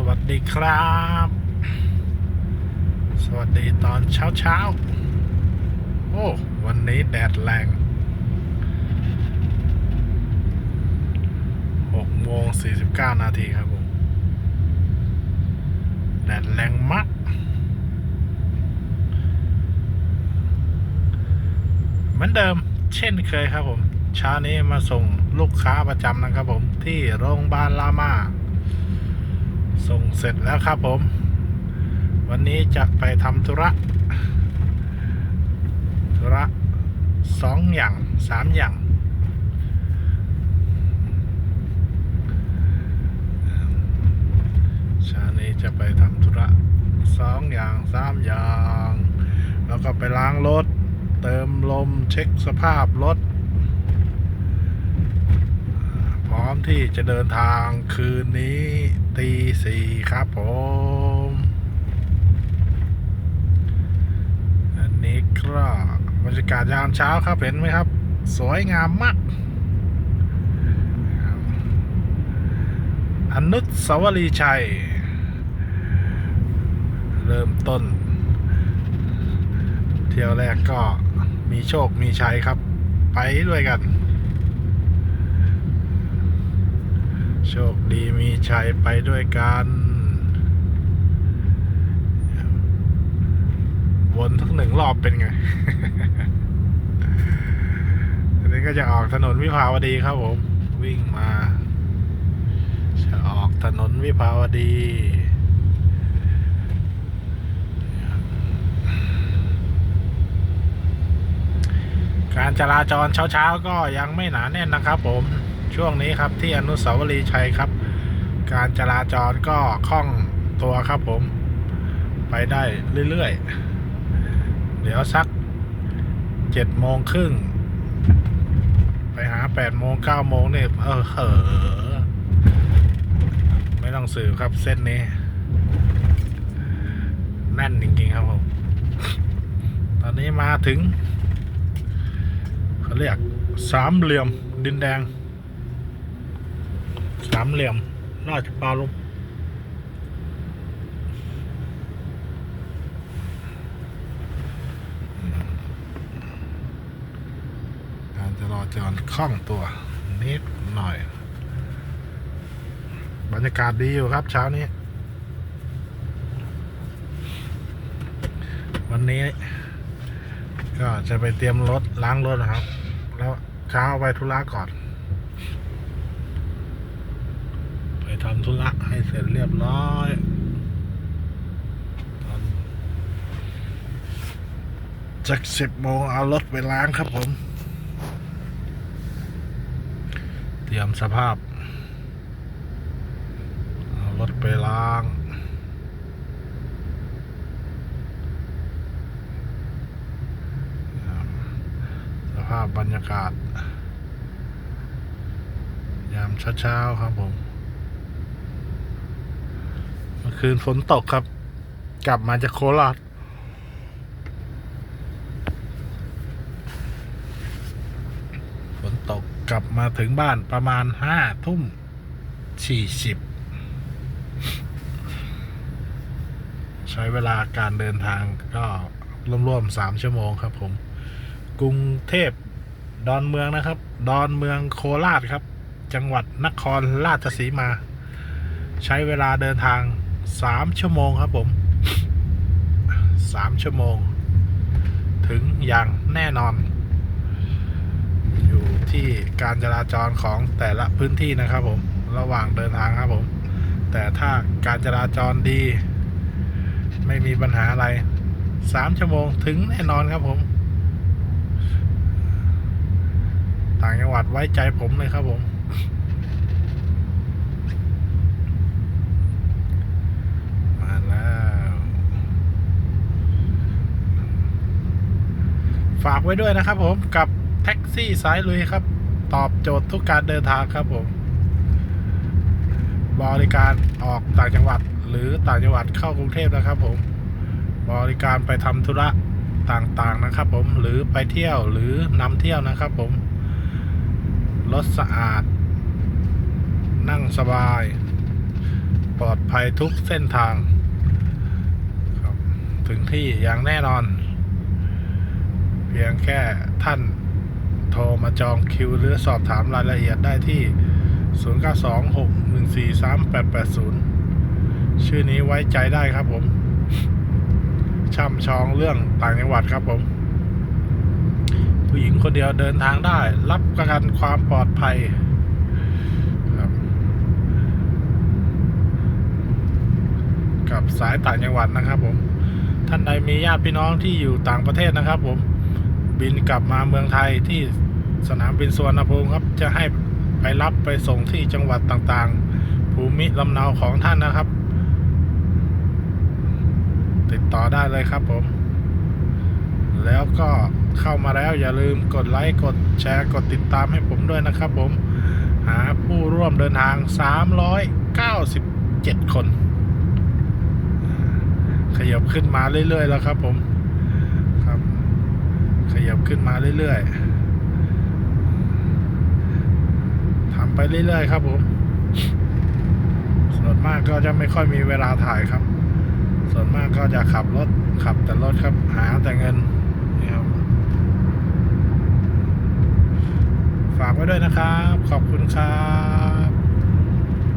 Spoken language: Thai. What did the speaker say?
สวัสดีครับ สวัสดีตอนเช้าเช้าโอ้วันนี้แดดแรง6โมง49นาทีครับผม แดดแรงมาก เหมือนเดิมเช่นเคยครับผม เช้านี้มาส่งลูกค้าประจำนะครับผมที่โรงพยาบาลรามา ส่งเสร็จแล้วครับผม วันนี้จะไปทำธุระธุระสองอย่างสามอย่าง ชานี้จะไปทำธุระสองอย่างสามอย่าง แล้วก็ไปล้างรถ เติมลมเช็คสภาพรถ พร้อมที่จะเดินทางคืนนี้ สี่ครับผม อันนี้ก็บรรยากาศยามเช้าครับเห็นไหมครับ สวยงามมาก อนุสาวรีย์ชัย เริ่มต้น เที่ยวแรกก็มีโชคมีชัยครับ ไปด้วยกัน โชคดีมีชัยไปด้วยกัน วนทั้งหนึ่งรอบเป็นไง อันนี้ก็จะออกถนนวิภาวดีครับผม วิ่งมา จะออกถนนวิภาวดีการจราจรเช้าๆก็ยังไม่หนาแน่นนะครับผม ช่วงนี้ครับที่อนุสาวรีย์ชัยครับ การจราจรก็คล่องตัวครับผม ไปได้เรื่อยๆ เดี๋ยวสักเจ็ดโมงครึ่งไปหาแปดโมงเก้าโมงเนี่ยเออเหอไม่ต้องสืบครับเส้นนี้แน่นจริงๆครับผม ตอนนี้มาถึงเขาเรียกสามเหลี่ยมดินแดง สามเหลี่ยมราชปาลมการจราจรคล่องตัวนิดหน่อย บรรยากาศดีอยู่ครับเช้านี้ วันนี้ ก็จะไปเตรียมรถล้างรถนะครับ แล้วเช้าไปธุระก่อน ไปทำธุระให้เสร็จเรียบร้อยตอนจากสิบโมงเอารถไปล้างครับผม เตรียมสภาพ เอารถไปล้างสภาพบรรยากาศ ยามเช้าๆครับผม มื่อคืนฝนตกครับ กลับมาจากโคราชฝนตกกลับมาถึงบ้านประมาณห้าทุ่มสี่สิบใช้เวลาการเดินทางก็ร่วมๆสามชั่วโมงครับผม กรุงเทพดอนเมืองนะครับ ดอนเมืองโคราชครับ จังหวัดนครราชสีมา ใช้เวลาเดินทาง สามชั่วโมงครับผมสามชั่วโมง ถึงอย่างแน่นอน อยู่ที่การจราจรของแต่ละพื้นที่นะครับผม ระหว่างเดินทางครับผม แต่ถ้าการจราจรดี ไม่มีปัญหาอะไรสามชั่วโมงถึงแน่นอนครับผม ต่างจังหวัดไว้ใจผมเลยครับผม มาแล้ว ฝาก ไว้ด้วยนะครับผมกับแท็กซี่สายลุยครับ ตอบโจทย์ทุกการเดินทางครับผม บริการออกต่างจังหวัดหรือต่างจังหวัดเข้ากรุงเทพนะครับ ผม บริการไปทำธุระต่างๆนะครับ ผมหรือไปเที่ยวหรือนำเที่ยวนะครับ ผมรถสะอาด นั่งสบาย ปลอดภัยทุกเส้นทางถึงที่อย่างแน่นอน เพียงแค่ท่านโทรมาจองคิว หรือสอบถามรายละเอียดได้ที่ 0926143880 ชื่อนี้ไว้ใจได้ครับผม ช่ำชองเรื่องต่างจังหวัดครับผม ผู้หญิงคนเดียวเดินทางได้ รับประกันความปลอดภัยกับสายต่างจังหวัดนะครับผม ท่านใดมีญาติพี่น้องที่อยู่ต่างประเทศนะครับผม บินกลับมาเมืองไทยที่สนามบินสุวรรณภูมิครับ จะให้ไปรับไปส่งที่จังหวัดต่างๆ ภูมิลำเนาของท่านนะครับ ติดต่อได้เลยครับผม แล้วก็เข้ามาแล้วอย่าลืมกดไลค์กดแชร์กดติดตามให้ผมด้วยนะครับผม หาผู้ร่วมเดินทาง 397 คน ขยับขึ้นมาเรื่อยๆแล้วครับผม ขยับขึ้นมาเรื่อยๆทำไปเรื่อยๆครับผมส่วนมากก็จะไม่ค่อยมีเวลาถ่ายครับ ส่วนมากก็จะขับรถขับแต่รถครับ หาแต่เงินนี่ครับฝากไว้ด้วยนะครับ ขอบคุณครับ